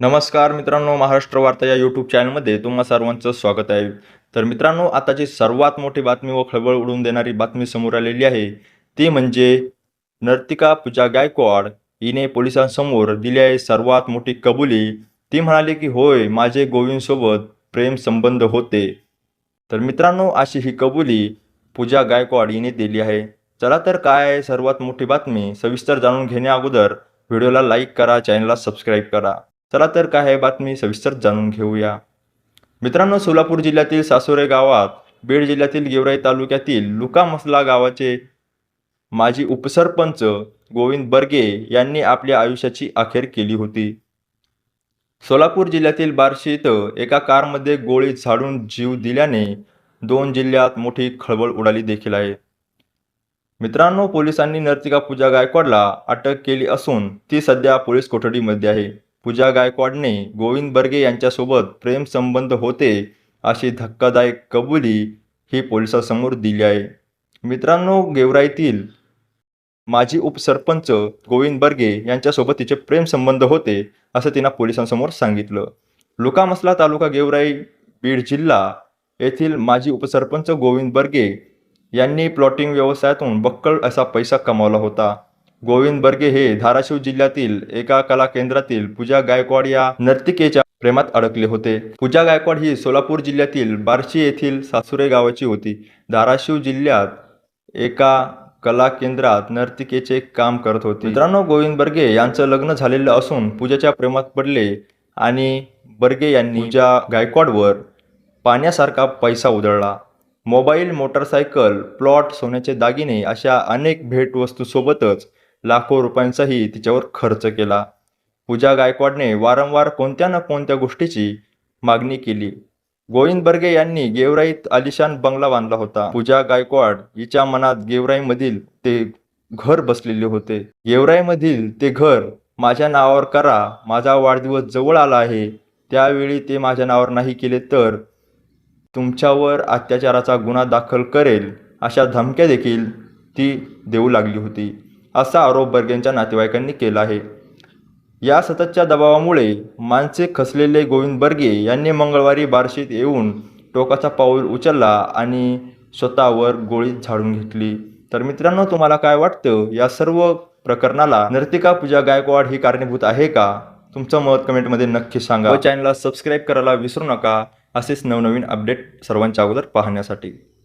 नमस्कार मित्रांनो महाराष्ट्र वार्ता या यूट्यूब चॅनलमध्ये तुम्हा सर्वांचं स्वागत आहे. तर मित्रांनो आताची सर्वात मोठी बातमी व खळबळ उडून देणारी बातमी समोर आलेली आहे. ती म्हणजे नर्तिका पूजा गायकवाड हिने पोलिसांसमोर दिली आहे सर्वात मोठी कबुली. ती म्हणाली की होय माझे गोविंदसोबत प्रेम संबंध होते. तर मित्रांनो अशी ही कबुली पूजा गायकवाड हिने दिली आहे. चला तर काय आहे सर्वात मोठी बातमी? सविस्तर जाणून घेण्या अगोदर व्हिडिओला लाईक करा चॅनलला सबस्क्राईब करा. चला तर काय आहे बातमी सविस्तर जाणून घेऊया. मित्रांनो सोलापूर जिल्ह्यातील सासोरे गावात बीड जिल्ह्यातील गेवराई तालुक्यातील लुकामसला गावाचे माजी उपसरपंच गोविंद बर्गे यांनी आपल्या आयुष्याची अखेर केली होती. सोलापूर जिल्ह्यातील बार्शी इथं एका कारमध्ये गोळी झाडून जीव दिल्याने दोन जिल्ह्यात मोठी खळबळ उडाली देखील आहे. मित्रांनो पोलिसांनी नर्तिका पूजा गायकवाडला अटक केली असून ती सध्या पोलीस कोठडीमध्ये आहे. पूजा गायकवाडने गोविंद बर्गे यांच्यासोबत प्रेम संबंध होते अशी धक्कादायक कबुली ही पोलिसांसमोर दिली आहे. मित्रांनो गेवराईतील माजी उपसरपंच गोविंद बर्गे यांच्यासोबत तिचे प्रेम संबंध होते असं तिनं पोलिसांसमोर सांगितलं. लुकामसला तालुका गेवराई बीड जिल्हा येथील माजी उपसरपंच गोविंद बर्गे यांनी प्लॉटिंग व्यवसायातून बक्कळ असा पैसा कमावला होता. गोविंद बर्गे हे धाराशिव जिल्ह्यातील एका कला केंद्रातील पूजा गायकवाड या नर्तिकेच्या प्रेमात अडकले होते. पूजा गायकवाड ही सोलापूर जिल्ह्यातील बार्शी येथील सासुरे गावाची होती. धाराशिव जिल्ह्यात एका कला केंद्रात नर्तिकेचे काम करत होते. मित्रांनो गोविंद बर्गे यांचं लग्न झालेलं असून पूजाच्या प्रेमात पडले आणि बर्गे यांनी पूजा गायकवाडवर पाण्यासारखा पैसा उधळला. मोबाईल मोटरसायकल प्लॉट सोन्याचे दागिने अशा अनेक भेटवस्तूसोबतच लाखो रुपयांचाही तिच्यावर खर्च केला. पूजा गायकवाडने वारंवार कोणत्या ना कोणत्या गोष्टीची मागणी केली. गोविंद बर्गे यांनी गेवराईत आलिशान बंगला बांधला होता. पूजा गायकवाड हिच्या मनात गेवराईमधील ते घर बसलेले होते. गेवराईमधील ते घर माझ्या नावावर करा माझा वाढदिवस जवळ आला आहे. त्यावेळी ते माझ्या नावावर नाही केले तर तुमच्यावर अत्याचाराचा गुन्हा दाखल करेल अशा धमक्या देखील ती देऊ लागली होती. असा आरोप बर्गेंच्या नातेवाईकांनी केला आहे. या सततच्या दबावामुळे मानसिक खसलेले गोविंद बर्गे यांनी मंगळवारी बार्शीत येऊन टोकाचा पाऊल उचलला आणि स्वतःवर गोळी झाडून घेतली. तर मित्रांनो तुम्हाला काय वाटतं? या सर्व प्रकरणाला नर्तिका पूजा गायकवाड ही कारणीभूत आहे का? तुमचं मत कमेंटमध्ये नक्की सांगा. व चॅनलला सबस्क्राईब करायला विसरू नका. असेच नवनवीन अपडेट सर्वांच्या अगोदर पाहण्यासाठी.